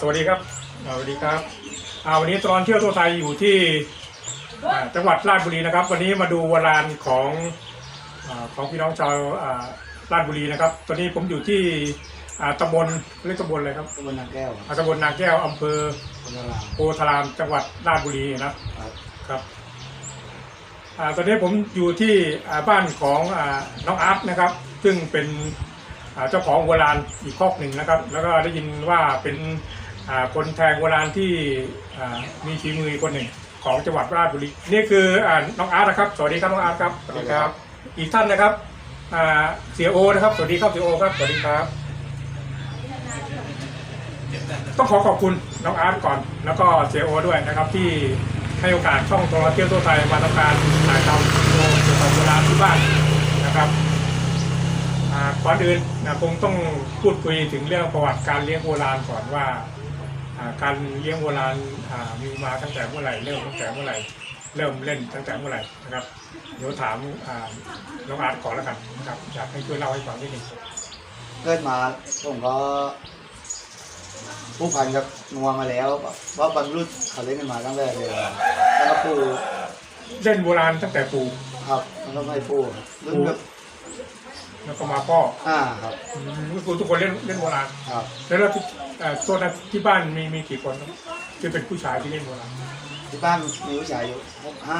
สวัสดีครับอ่าสวัสดีครับอ่าวันนี้ตลอนเที่ยวทั่วไทยอยู่ที่อ่าจังหวัดราชบุรีนะครับ วันนี้มาดูโบราณของอาของพี่น้องชาวอ่าราชบุรีนะครับ ตอนนี้ผมอยู่ที่อ่าตำบลเรียกตำบลอะไรครับตำบลนางแก้วอ่าตำบลนาแก้วอำเภอคนละลาวโพธารามจังหวัดราชบุรีนะครับครับอ่าตอนนี้ผมอยู่ที่อ่าบ้านของอ่าน้องอาร์ตนะครับ ซึ่งเป็นอ่าเจ้าของโบราณอีกคอกหนึ่งนะครับ แล้วก็ได้ยินว่าเป็นอ่า คนแทงโบราณที่อ่ามีฝีมือคนหนึ่งของจังหวัดราชบุรีนี่คืออ่าน้องอาร์ตนะครับสวัสดีครับน้องอาร์ตครับสวัสดีครับ อีกท่านนะครับอ่าเสียโอนะครับสวัสดีครับเสียโอครับสวัสดีครับ ต้องขอขอบคุณน้องอาร์ตก่อน แล้วก็เสียโอด้วยนะครับที่ให้โอกาสช่องโทรเที่ยวทั่วไทยมาทำการถ่ายทำวิดีโอเกี่ยวกับโบราณที่บ้านนะครับอ่าก่อนอื่นนะคงต้องพูดคุยถึงเรื่องประวัติการเลี้ยงโบราณก่อนว่าอ่า การเลี้ยงโบราณอ่ามีมาตั้งแต่เมื่อไหร่เริ่มตั้งแต่เมื่อไหร่เริ่มเล่นตั้งแต่เมื่อไหร่นะครับ เดี๋ยวถามอ่าน้องอาร์ตก่อนแล้วกันนะครับอยากให้ช่วยเล่าให้ฟังนิดหนึงเกิดมาผมก็ผู้พันกับงัวมาแล้วเพราะบรรพบุรุษเขาเล่นกันมาตั้งแต่เลยแล้วก็ปู่เล่นโบราณตั้งแต่ปู่ครับแล้วก็ไม่ปู่ครับรุ่นแบบ แล้วก็มาพ่ออ่าครับอืมก็คือทุกคนเล่นเล่นโบราณครับแล้วเราที่เอ่อตัวนั้นที่บ้านมีมีกี่คนครับที่เป็นผู้ชายที่เล่นโบราณที่บ้านมีผู้ชายอยู่หกห้า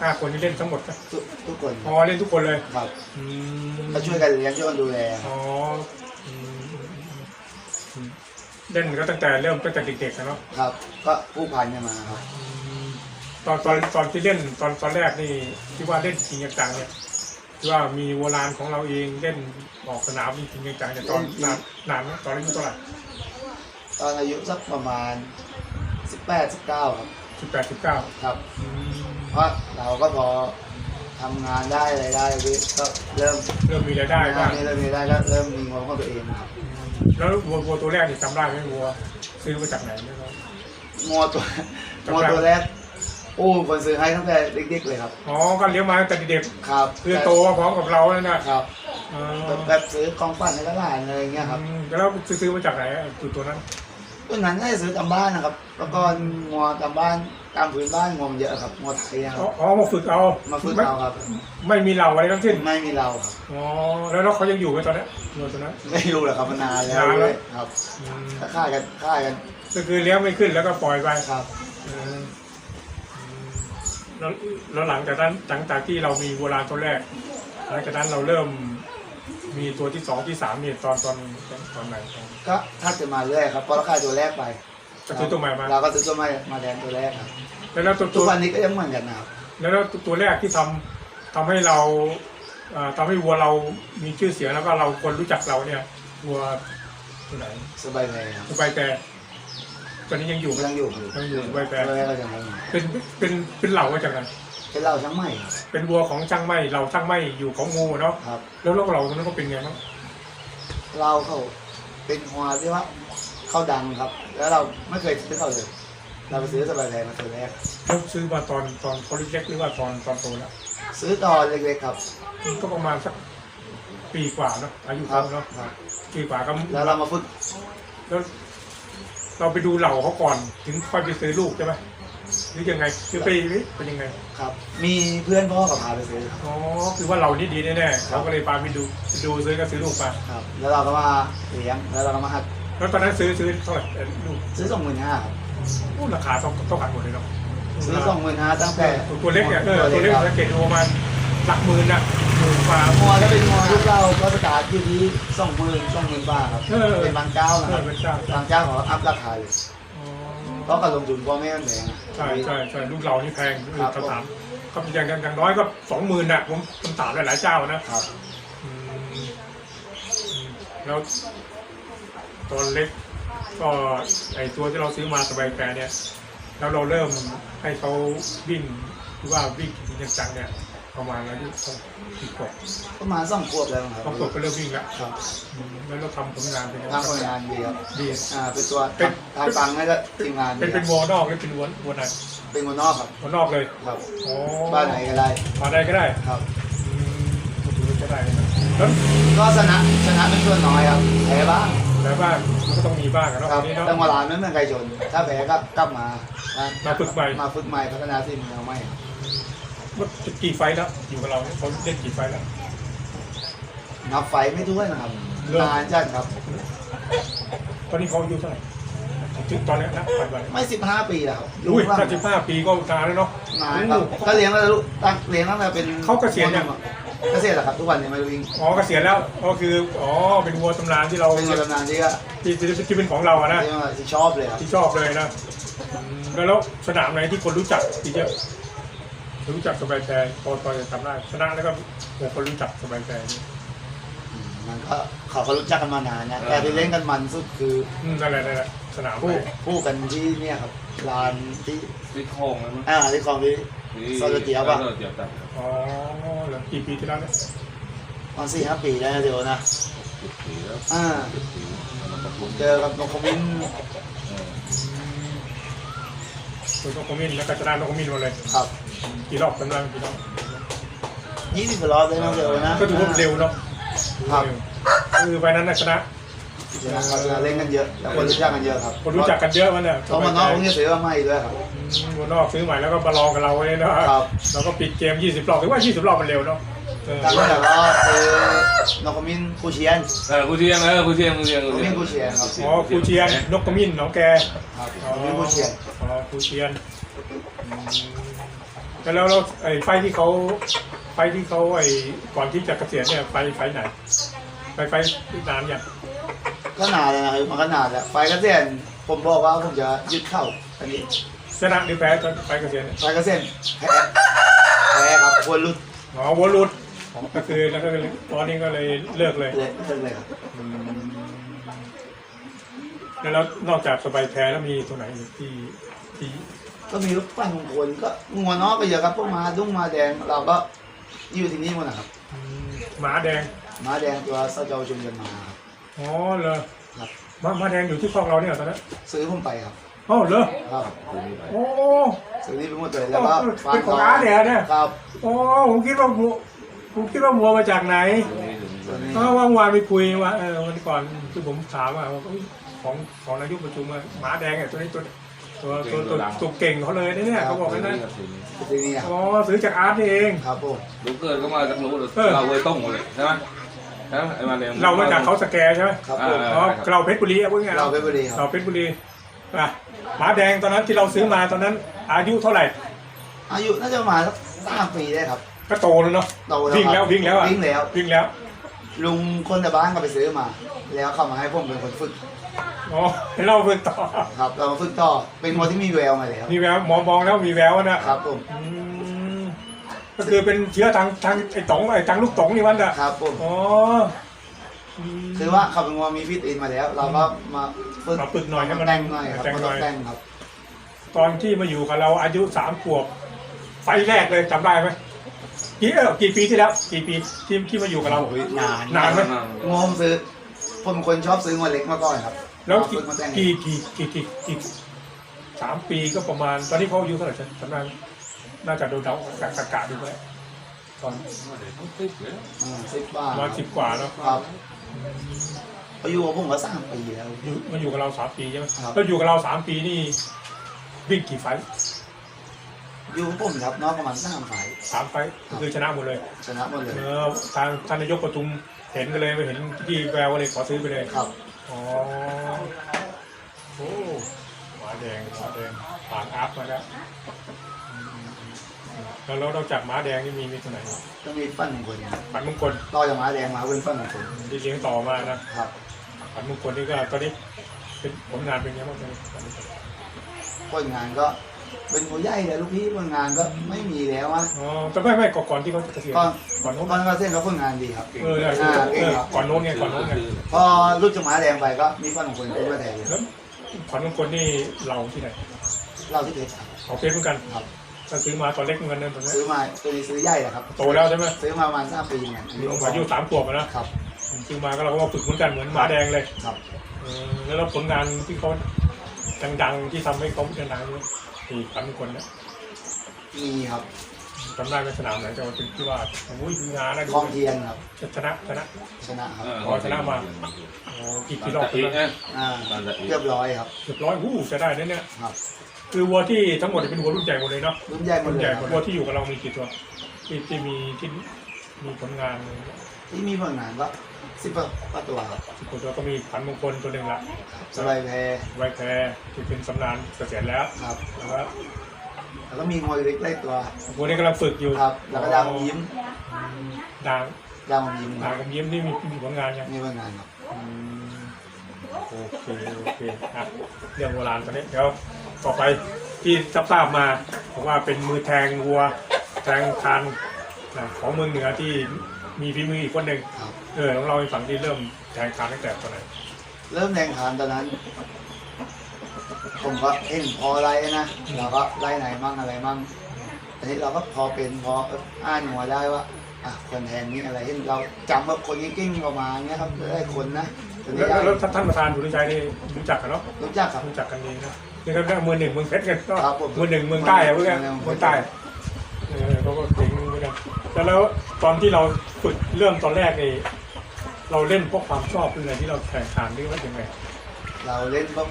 ห้าคนที่เล่นทั้งหมดนะทุกทุกคนอ๋อเล่นทุกคนเลยครับอืมก็ช่วยกันเลี้ยงช่วยกันดูแลอ๋ออืมอืมเล่นก็ตั้งแต่เริ่มตั้งแต่เด็กๆอะเนาะ ครับ ก็ผู้พันกันมาครับอืมตอนตอนตอนที่เล่นตอนตอนแรกนี่ที่ว่าเล่นจริงจังๆเนี่ยที่ ว่ามีโบราณของเราเองเล่นออกสนามจริงจังๆเนี่ยตอนนานนานไหมตอนอายุเท่าไหร่ตอนอายุสักประมาณสิบแปดสิบเก้าครับสิบแปดสิบเก้าครับ เพราะเราก็พอทำงานได้อะไรได้ก็เริ่มเริ่มมีรายได้บ้างเริ่มมีได้แล้วเริ่มมีงบของตัวเองครับ แล้ววัววัวตัวแรกนี่จำได้ไหมวัวซื้อมาจากไหนไม่รู้งัวตัวงัวตัวแรก โอ้คนซื้อให้ตั้งแต่เด็กๆเลยครับ อ๋อก็เลี้ยงมาตั้งแต่เด็กครับๆคือโตมาพร้อมกับเราแล้วนะครับอ๋อแบบซื้อของฝันในตลาดอะไรอย่างเงี้ยครับอืมแล้วซื้อมาจากไหนอะตัวตัวนั้นตัวนั้นได้ซื้อตามบ้านนะครับ แล้วก็งัวตามบ้านตามพื้นบ้านงัวมันเยอะครับงัวไทยนะคอ๋รัอบอ๋อมาฝึกเอามาฝึกไม่เอาครับ ไม่มีเหล่าอะไรทั้งสิ้น ไม่มีเราครับอ๋อ แล้วแล้วเขายังอยู่ไหมตอนนี้วัวตัวนั้น ไม่รู้หรอกครับมันนานแล้วนานแล้ว เลยครับอืมก็ค่ายกันค่ายกันก็คือเลี้ยงไม่ขึ้นแล้วก็ปล่อยไปครับ อืมอืม แล้วแล้วหลังจากนั้นหลังจากที่เรามีโบราณตัวแรกหลังจากนั้นเราเริ่มมีตัวที่สองที่สามเนี่ยตอนตอนตอนไหนก็ถ้าจะมาเรื่อยครับเพราะเราค่ายตัวแรกไปจะซื้อตัวใหม่มาเราก็ซื้อตัวใหม่มาแทนตัวแรกครับแล้วแล้วตัวทุตักววันนี้ก็ยังเหมือนกันนะครับแล้วแล้วตัวแรกที่ทำทำให้เราเอ่อทำให้วัวเรามีชื่อเสียงแล้วก็เราคนรู้จักเราเนี่ยวัวตัวไหนสบายเลยครับ สบายแต่ ตอนนี้ยังอยู่ไหม ยังอยู่อยู่ยังอยู่สบายแต่ตัวแรกก็ยังอยู่เป็นเป็นเป็นเหล่ามาจากไหนเป็นเราทั้งใหม่ครับเป็นวัวของช่างไม้เราช่างไม้อยู่ของงูเนาะครับ แล้วแล้วเราตรงนั้นก็เป็นไงบ้างเราเขาเป็นหัวที่ว่าเขาดังครับ แล้วเราไม่เคยซื้อเขาเลยเราไปซื้อสบายแรงมาตัวแรกแล้วซื้อมาตอนตอนเขาเล็กๆหรือว่าตอนตอนโตแล้วซื้อตอนเล็กๆครับก็ประมาณสักปีกว่าเนาะอายุคเขารับเนาะครับ ปีกว่าก็แล้วเรามาฝึกแล้ว เราไปดูเหล่าเขาก่อน ถึงค่อยไปซื้อลูกใช่ไหมหรือยังไงคือไปเป็นยังไงครับ มีเพื่อนพ่อกับพาไปซื้อครับ อ๋อคือว่าเรานี่ดีแน่ๆเราก็เลยพาไปดูไปดูซื้อก็ซื้อลูกมาครับ แล้วเราก็มาเลี้ยง แล้วเราก็มาหัดแล้วตอนนั้นซื้อซื้อเท่าไหร่เอ่อลูกซื้อสองหมื่นห้าครับโอ้ราคาต้องต้องกันหมดเลยเนาะซื้อสองหมื่นห้าตั้งแต่ตัวเล็กเนี่ยเออตัวเล็กครับสังเกตดูประมาณ หลักหมื่นนะหมื่นกว่าหัวถ้าเป็นหัวลูกเราก็สตาร์ทอยู่ที่สองหมื่นสองหมื่นบาทครับเออเป็นบางเจ้านะเอครัอบเป็นเจ้า บางเจ้าเขาอัพราคาเลยอ๋อเพราะการลงทุนพ่อแม่มันแพงอะ ใช่ใช่ใช่ลูกเรานี่แพงครับ คำถามก็อย่างอย่างอย่างน้อยก็สองหมื่นน่ะผมผมถามหลายๆเจ้านะครับอืมอืมแล้วตอนเล็ก ก็ไอตัวที่เราซื้อมาสบายแปรเนี่ย แล้วเราเริ่มให้เขาวิ่งหรือว่าวิ่งจริงจังๆเนี่ย ประมาณอายุสักกี่ขวบประมาณสองขวบแล้วครับบางขวบก็เริ่มวิ่งแล้วครับอืมแล้วเราทำผลงานเป็นไงทางคนงานดีครับดีอ่าเป็นตัวเป็นทายฟังให้ก็ทีมงานดีเป็นคเป็รันบวัวนอกหรือเป็นวัววัวไหนเป็นคนนอกครับวัวนอกเลยครับอ๋อบ้านไหนก็ได้มาได้ก็ได้ครับอืมก็ถือว่าใช้ได้นะแล้วก็ชนะชนะเป็นส่วนน้อยครับแพ้บ้างอแต่บ้างมันก็ต้องมีบ้างอะเนาะครัวับนนี้เนาะแต่โบราณไม่เหมือนไก่ชนถ้าแพ้ก็กลับมานะมาฝึกใหม่มาฝึกใหม่พัฒนาสิ่งแนวใหม่ ว่าจะกี่ไฟล์แล้ว อยู่กับเราเนี่ยเขาเล่นกี่ไฟล์แล้ว นับไฟไม่ถ้วนนะครับเริ่มนานจัดครับ ตอนนี้เขาอายุเท่าไหร่ถึงตอนเนี้ยนะปัจจุบันไม่สิบห้าปีแล้วครับอุ้ยว่าถ้าสิบห้าปีก็นานแล้วเนาะนานครับก็เลี้ยงแล้วลูกตั้งเลี้ยงตั้งแต่เป็นเขาเกษียณยัง เกษียณแล้วครับทุกวันเนี่ยไม่รู้วิ่งอ๋อเกษียณแล้วก็คืออ๋อเป็นวัวตำนานที่เราเป็นเรือดำนานที่ก็ที่ที่ที่เป็นของเราอะนะที่ว่าที่ชอบเลยครับที่ชอบเลยนะอืมแล้วแล้วสนามไหนที่คนรู้จักที่เยอะ รู้จักสบายใจพอพอจะจำได้ชนะแล้วก็โอ้คนรู้จักสบายใจนี่อืมมันก็เขาก็รู้จักกันมานานนะแต่ที่เล่นกันมันสุดคืออืมนั่นแหละนั่นแหละสนามไหผู้นผู้กันที่เนี่ยครับลานที่ที่โค้งแล้วมั้งอ่าที่ของที่ที่ซอยก๋วยเตี๋ยวปะซอก๋เตี๋ยวจับอ๋อแล้วกี่ปีที่แล้วเนี่ยมันสี่ห้าปีได้นะเดี๋ยวนะสิบปีแล้วอ่าสิบปีแล้วมันก็คุ้มเจอกับนกขมิ้นเออคุณต้องคอมมินแล้วก็ชนะต้องคอมมินหมดเลยครับ กี่รอบตำนานกี่รอบยี่สิบรอบเลยนะเดี๋ยวนะก็ถือว่าเร็วเนาะครับคือไปนั้นนะชนะเดี๋ยวนะครับเล่นกันเยอะแล้วคนรู้จักกันเยอะครับคนรู้จักกันเยอะมันเนี่ยเขามานอกเนี่ยซื้อมาใหม่ด้วยครับอืมคนนอกซื้อใหม่แล้วก็มาลองกับเราไว้เนาะครับแล้วก็ปิดเกม 20รอบถือว่า 20รอบมันเร็วเนาะเออตั้งแต่ก็ซื้อนกขมิ้นคูเชียนเออกูเทียงเออกูเทียงกูเทียงนกขมิ้นคูเชียนครับอ๋อครูเชียนนกกระมิ้นหนองแกครับนอ๋อกขมิ้นคูเชียนอ๋อครูเชียนอืม แล้วแล้วแล้วไอ้ไฟที่เขาไฟที่เขาไอ้ก่อนที่จะเกษียณเนี่ยไฟไฟไหน ไฟไฟที่นานยังก็นานแล้วนะครับมันก็นานแล้วไฟเกษียณผมบอกว่าผมจะยึดเข้าอันนี้ชนะหรือแพ้ตอนไฟเกษียณเนี่ยไฟเกษียณแพ้แพ้ครับควรหลุดอ๋อวอลลุดก็คือแล้วก็เลยตอนนี้ก็เลยเลิกเลยเลยเลิกเลยครับแล้วแล้วนอกจากสบายแพ้แล้วมีตัวไหนอีกที่ที่ ก็มีลูกปั้นของคนก็งัวนอกก็เยอะครับพวกม้าดุ้งม้าแดงเราก็อยู่ที่นี่หมดนะครับอืมหมาแดงม้าแดงตัวเสาเจ้าชุมกันมาครับ อ๋อเหรอครับ หมาหมาแดงอยู่ที่คลองเราเนี่ยตอนนั้นซื้อผมไปครับอ๋อเหรอครับกูนี่ไปโอ้ซื้อนี่ไปหมดเลยแล้วก็เป็นของอาร์ตเนี่ยเนี่ย ครับโอ้ผมคิดว่าวัวผมคิดว่าวัวมาจากไหนกูนี่ถึงตัวนี้เพราะว่าเมื่อวานไปคุยว่าเออวันก่อนคือผมถามว่าว่าอุ๊ยของของนายกประชุมอะหมาแดงเนี่ยตัวนี้ตัว ตัวตัวตัวตัวเก่งเขาเลยนะเนี่ยเขาบอกงั้นนะที่นี่ครับอ๋อซื้อจากอาร์ตนี่เองครับผมลูกเกิดก็มาจากนู้นเลยเออเราเว้ยต้งเลยใช่ไหมใช่ไหมไอ้มาเนี่ยเรามาจากเขาสแกใช่ไหมครับผมอ่าอ๋อเราเพชรบุรีอะพูดง่ายๆเราเพชรบุรีครับเราเพชรบุรีอะหมาแดงตอนนั้นที่เราซื้อมาตอนนั้น อายุเท่าไหร่ อายุน่าจะประมาณสักสามปีได้ครับ ก็โตแล้วเนาะโตวิ่งแล้วครับวิ่งแล้วอะวิ่งแล้ววิ่งแล้ว ลุงคนในบ้านก็ไปซื้อมา แล้วเขามาให้ผมเป็นคนฝึก อ๋อให้เราฝึกต่อ ครับ เรามาฝึกต่อเป็นคนที่มีแววมาแล้วมีแววหมอมองแล้วมีแววนะครับผมอืมก็คือเป็นเชื้อทางทางไอ้ต๋องไอ้ทางลูกต๋องนี่วันอะครับผมอ๋ออืม คือว่าเขาเป็นวัวมีฟิตอินมาแล้ว เราก็มาฝึกมาฝึกหน่อยให้มันแต่งหน่อยครับแต่งหน่อยมาแต่งครับ ตอนที่มาอยู่กับเราอายุสามขวบไฟแรกเลยจำได้ไหมกี่เออกี่ปีที่แล้วกี่ปีที่ที่มาอยู่กับเรา นานนานไหมงวผมซื้อผมเป็นคนชอบซื้องัวเล็กมาก่อนครับ แล้วมากี่ฝึกมาแต่งกี่กี่กี่กี่กี่สามปีก็ประมาณ ตอนนี้เขาอายุเท่าไหร่จำได้ไหมน่าจะโดนเดากะกะกะดูไปตอนอ่าสิบบาประมาณทสิบกว่าแล้วครับอายุของผมก็สามปีแล้วอยู่มาอยู่กับเราสามปีใช่ไหมครับแล้วอยู่กับเราสามปีนี่วิ่งกี่ไฟท์อยู่ของผมครับนอกประมาณสามฝ่ายสามไฟท์คือชนะหมดเลย ชนะหมดเลยเออทางท่านนายกประชุมเห็นกันเลยไปเห็นที่แววก็เลยขอซื้อไปเลยครับ อ๋อโอ้หมาแดงหมาแดงผ่านอัพมาแล้วอืมแล้วแล้วนอกจากหมาแดงนี่มีมีตัวไหนอีกต้องมีฟันของคนครับปันมงคลต่อจากม้าแดงมาเป็นฟันของคนที่เลี้ยงต่อมานะครับปันมงคลนี่ก็ตอนนี้เป็นผลงานเป็นยังไงบ้างตอนนี้ปันมงคลผลงานก็ เป็นหัวใหญ่เลยลูกพี่ผลงานก็ไม่มีแล้วอะอ๋อแต่ไม่ไม่ก่อนก่อนที่เขาจะเกษียณก่อนก่อนโน้นก่อนก็เส้นก็ผลงานดีครับ เออเอออ่าเอเก่งอครับก่อนโน้นไงก่อนโน้นไงพอรุ่นจากม้าแดงไปก็มีฟันของคนเป็นมาแทนเลยแล้วขวัญมงคลนี่เราที่ไหน เราที่เพชรครับเขาเพชรเหมือนกันครับถ้าซื้อมาตอนเล็กเหมือนกันนะตอนนี้ซื้อมาตัวนี้ซื้อใหญ่แหละครับโตแล้วใช่ไหมซื้อมาประมาณสามปีเหมือนกันอายุสามขวบอะนะครับซื้อมาก็เราก็มาฝึกเหมือนกันเหมือนหมาแดงเลยครับเออแล้วเราผลงานที่เขาดังๆที่ทำให้เขาดังๆเนี่ย ที่ขวัญมงคลเนี่ยมีครับจำได้เป็นสนามไหนจังหวัดที่ว่าโอ้ยงานนะดูคลองเทียนครับชนะชนะ ชนะครับขอชนะมา โอ้กี่กิกี่นรรออบบไปอีกนะนะอ่าบ้านละอีกเรียบร้อยครับเกือบร้อยหู้จะได้นะเนี่ยครับ คือวัวที่ทั้งหมดเป็นวัวรุ่นใหญ่หมดเลยเนาะรุ่นใหญ่หมรุ่ดนเลใหญ่ยหคมรัดบวัวที่อยู่กับเรามีกี่ตัวที่ที่มีที่มีผลงาน ที่มีผลงานก็สิบกว่าตัวครับสิบกว่าตัวก็มีขวัญมงคลตัวหนึ่งละสบายแพรไวแพรที่เป็นสำนานเกษียณแล้วครับแล้วก็แล้วก็มีมวยเล็กไล่ตัววัวนี้กำลังฝึกอยู่ครับ แล้วก็ดาวยิ้มดังดาวยิ้มคดัรังบกับยิ้มนี่มีมีผลงานยังมีผลงานครับอืมโอเคโอเคอะเรื่องโบราณตอนนี้เดี๋ยวต่อไปที่ทราบทราบมาบอกว่าเป็นมือแทงวัวแทงคันนะของเมืองเหนือที่ มีฝีมืออีกคนหนึ่งครับ เออลองเล่าให้ฟังที่เริ่มแทงคันตั้งแต่ตอนไหนเริ่มแรงขานตอนนั้น ผมก็เห็นพอไล่นะเราก็ไล่ไหนมั่งอะไรมั่งอันนี้เราก็พอเป็นพออ่านหัวได้ว่าอะคนแทนนี้อะไรเห็นเราจำว่าคนนี้กิ้งออกมาเงี้ยครับได้คนนะคนแล้นี้วได้แล้วท่านท่านประธานสุริชัยนี่รู้จักกันเนาะรู้จักครับ รู้จักกันดีนะนี่ก็เรียกมือหนึ่งเมืองเพชรกันก็ครับผม มือหนึ่งเมืองใต้อะเพื่อนเมืองเมืองใต้เออเขาก็เก่งเหมือนกัน แต่แล้วตอนที่เราฝึกเริ่มตอนแรกนี่เราเล่นเพราะความชอบหรืออะไรที่เราแข่งขันหรือว่ายังไงเราเล่นปุ๊บ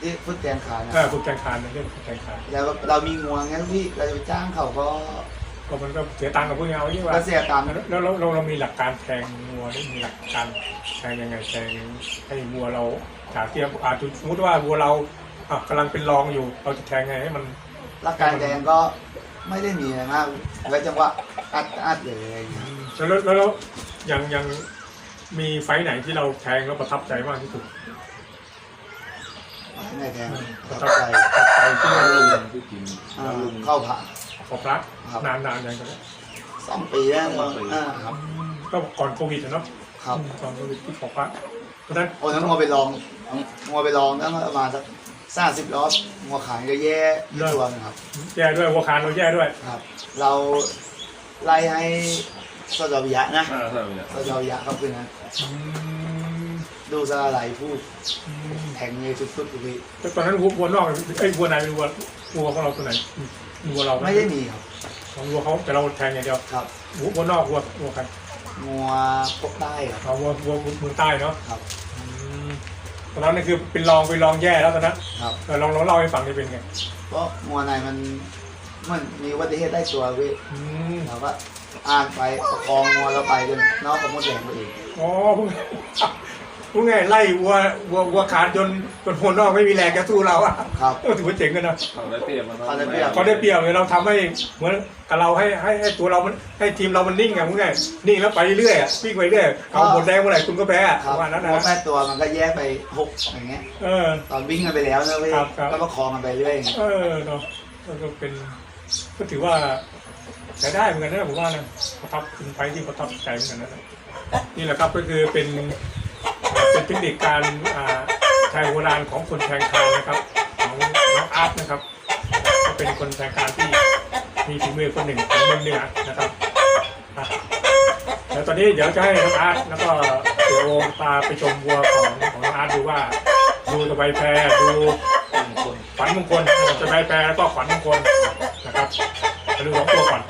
ที่ฟุตแกงขานนะเออฝึกแข่งขันเล่นฝึกแข่งขันแล้วเรามีงวงงั้นพี่เราจะไปจ้างเขาก็ก็มันก็เสียตังค์กับพวกเราที่ว่าก็เสียตังค์แล้วแล้วเราเรามีหลักการแทงงัวนี่มีหลักการแทงยังไงแทงให้งัวเราจากที่อาจจะสมมติว่าวัวเราอะกำลังเป็นรองอยู่ เราจะแทงไงให้มันหลักการแดงก็ ไม่ได้มีอะไรมากไว้จังหวะอัดอัดเลยอะไรอย่างเงี้ยแล้วแล้วแล้วแล้วยังยังมีไฟท์ไหนที่เราแทงแล้วประทับใจมากที่สุดในแดงประเข้าทับใจใจประทับใจที่เราที่กินอ่าเข้าผ่า ขอพระครับ นานนานยังไงสองปีแล้วมั้งอ่าครับ ก็ก่อนโควิดอะเนาะครับ ก่อนโควิดที่ขอพระเพราะฉะนั้นโอ้นั้นงัวไปลองงัวไปลองแล้วประมาณสัก สามสิบรอบงัวขายก็แย่ที่ตัวหนึงครับ แย่ด้วยวัวคานเราแย่ด้วยครับ เราไล่ให้สจวิยะนะอ่าใช่ไหมสจวิยะครับคือนั้นอืมดูสลายพูดอืมแทงเลยสุดๆพี่แต่ตอนนั้นวัววัวนอกไอ้ยวัวในเป็นวัววัวของเราตัวไหนวัวเราหไม่ได้มีครับของวัวเขาแต่เราแทงอย่างเดียวครับวัววัวนอกวัววัวใครงัวพวกใต้ครับเอาวัววัวเมืองใต้เนาะครับอืม ตอนนั้นนี่คือเป็นรองเป็นรองแย่แล้วตอนนั้นครับเออลองลองเล่าให้ฟังได้เป็นไงเพราะงัวในมันมันมีอุบัติเหตุได้ตัวพี่อืมเราก็อ่านไปประคองงัวเราไปจนน้องกับมดแดงไปเองอ๋อพวก พวกไงไล่วัววัววัวขาดจนจนหัวนอกไม่มีแรงจะสู้เราอะครับเออถือว่าเจ๋งกันนะเขาได้เปรียบมันเขาได้เปรียบ เขาได้เปรียบเลยเราทำให้เหมือนกับเราให้ให้ให้ตัวเรามันให้ทีมเรามันนิ่งอะพวกไงนิ่งแล้วไปเรื่อยๆอะวิ่งไปเรื่อยเอาหมดแรงเมื่อไหร่คุณก็แพ้อะคปรับระมาณนั้นงัวนะแม่ตัวมันก็แยกไปหกอย่างเงี้ย เออ ตอนวิ่งกันไปแล้วนะพี่ครับครับ ก็ประคองกันไปเรื่อยอย่างเงี้ยเออเนาะก็เป็นก็ถือว่าใช้ได้เหมือนกันนะผมว่านะประทับเป็นไฟที่ประทับใจเหมือนกันนะนี่แหละครับก็คือเป็น เป็นเทคนิคการอ่าแทงโบราณของคนแทงคานนะครับของน้องอาร์ตนะครับก็เป็นคนแทงคานที่มีฝีมือคนหนึ่งของเมืองเหนือนะครับอะเดี๋ยวตอนนี้เดี๋ยวจะให้น้องอาร์ตแล้วก็เดี๋ยวโอมพาไปชมวัวของของน้องอาร์ตดูว่าดูตะไบแพรดูขวัญมงคลจะไปแปลแล้วก็ขวัญมงคลนะครับมาดูสองตัวก่อน